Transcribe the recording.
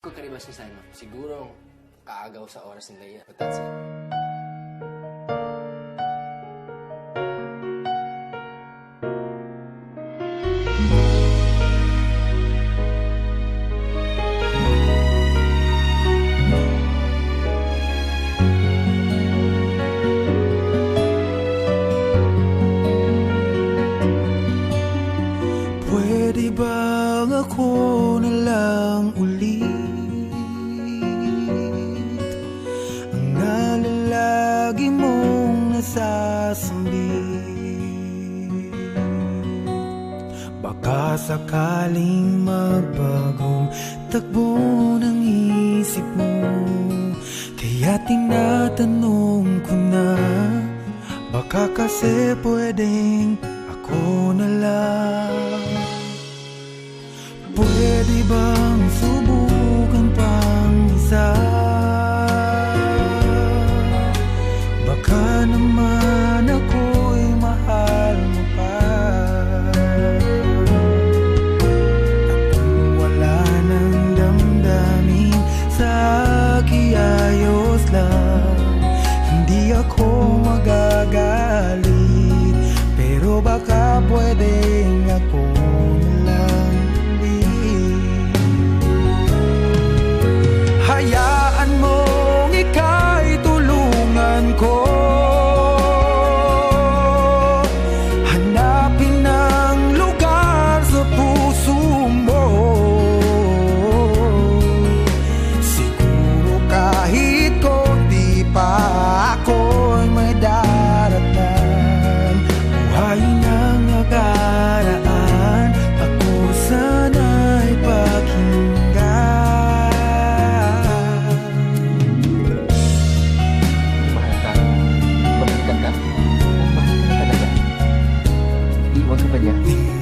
Kung karibas ni Simon, siguro kaagaw sa oras ni Leia. But that's it. Pwede bang ako na lang nalalagi mong nasasambit Baka sakaling magbagong takbo ng isip mo Kaya tinatanong ko na Baka kasi pwedeng ako na ako magagalit Pero baka pwedeng ako You.